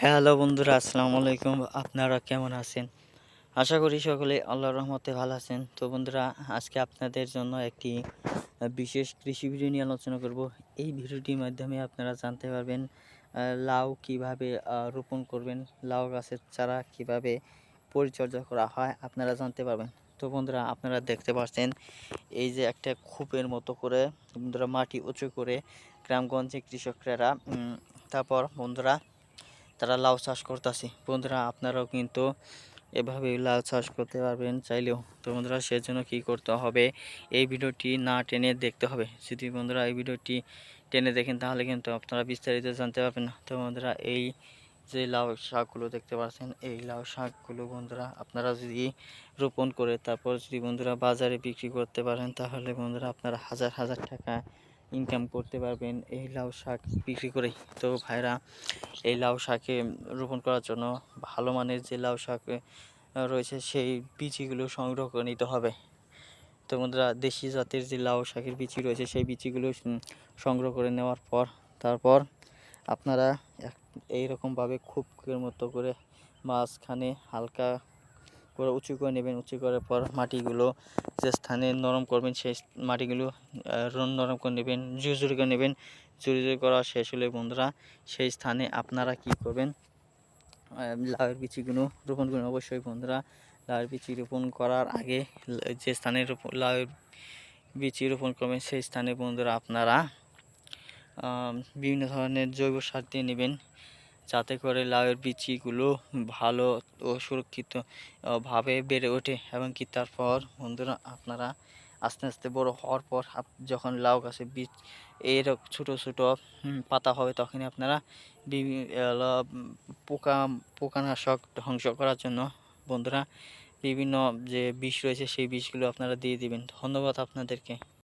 Hello বন্ধুরা, আসসালামু আলাইকুম। আপনারা কেমন আছেন? আশা করি সকলে আল্লাহর রহমতে ভালো আছেন। তো বন্ধুরা, আজকে আপনাদের জন্য একটি বিশেষ কৃষি ভিডিও নিয়ে আলোচনা করব। এই ভিডিওটির মাধ্যমে আপনারা জানতে পারবেন লাউ কীভাবে রোপণ করবেন, লাউ গাছের চারা কীভাবে পরিচর্যা করা হয় আপনারা জানতে পারবেন। তো বন্ধুরা, আপনারা দেখতে পাচ্ছেন এই যে একটা খূপের মতো করে বন্ধুরা মাটি উঁচু করে গ্রামগঞ্জে কৃষকরা তারপর বন্ধুরা তারা লাউ চাষ করতেছে। বন্ধুরা, আপনারাও কিন্তু এভাবে লাউ চাষ করতে পারবেন চাইলেও। তো বন্ধুরা, সেজন্য কি করতে হবে, এই ভিডিওটি না টেনে দেখতে হবে। যদি বন্ধুরা এই ভিডিওটি টেনে দেখেন, তাহলে কিন্তু আপনারা বিস্তারিত জানতে পারবেন না। তো বন্ধুরা, এই যে লাউ শাকগুলো দেখতে পাচ্ছেন, এই লাউ শাকগুলো বন্ধুরা, আপনারা যদি রোপণ করে তারপর যদি বন্ধুরা বাজারে বিক্রি করতে পারেন, তাহলে বন্ধুরা আপনারা হাজার হাজার টাকা ইনকাম করতে পারবেন এই লাউ শাক বিক্রি করেই। তো ভাইরা, এই লাউ শাকে রোপণ করার জন্য ভালো মানের যে লাউ শাক রয়েছে সেই বীজগুলো সংগ্রহ করে নিতে হবে। তো বন্ধুরা, দেশি জাতের যে লাউ শাকের বিচি রয়েছে সেই বিচিগুলো সংগ্রহ করে নেওয়ার পর, তারপর আপনারা এইরকমভাবে খুবের মতো করে মাঝখানে হালকা করে উঁচু করে নেবেন, উঁচু করার পর মাটিগুলো যে স্থানে নরম করবেন সেই মাটিগুলো নরম করে নেবেন, জুড়ে জুড়ে করে নেবেন। জুড়ে জুড়ে করা শেষ হলে বন্ধুরা, সেই স্থানে আপনারা কি করবেন? লাউয়ের বিচিগুলো রোপণ করবেন অবশ্যই বন্ধুরা, লাউয়ের বিচি রোপণ করার আগে যে স্থানে লাউয়ের বিচি রোপণ করবেন, সেই স্থানে বন্ধুরা আপনারা বিভিন্ন ধরনের জৈব সার দিয়ে নেবেন। যাতে করে লাউয়ের বিচিগুলো ভালো ও সুরক্ষিত ভাবে বেড়ে ওঠে। এবং কি তারপর বন্ধুরা আপনারা আস্তে আস্তে বড় হওয়ার পর যখন লাউ গাছে বীজ এর ছোট ছোট পাতা হবে তখনই আপনারা পোকা, পোকানাশক ধ্বংস করার জন্য বন্ধুরা বিভিন্ন যে বিষ রয়েছে সেই বিষগুলো আপনারা দিয়ে দিবেন। ধন্যবাদ আপনাদেরকে।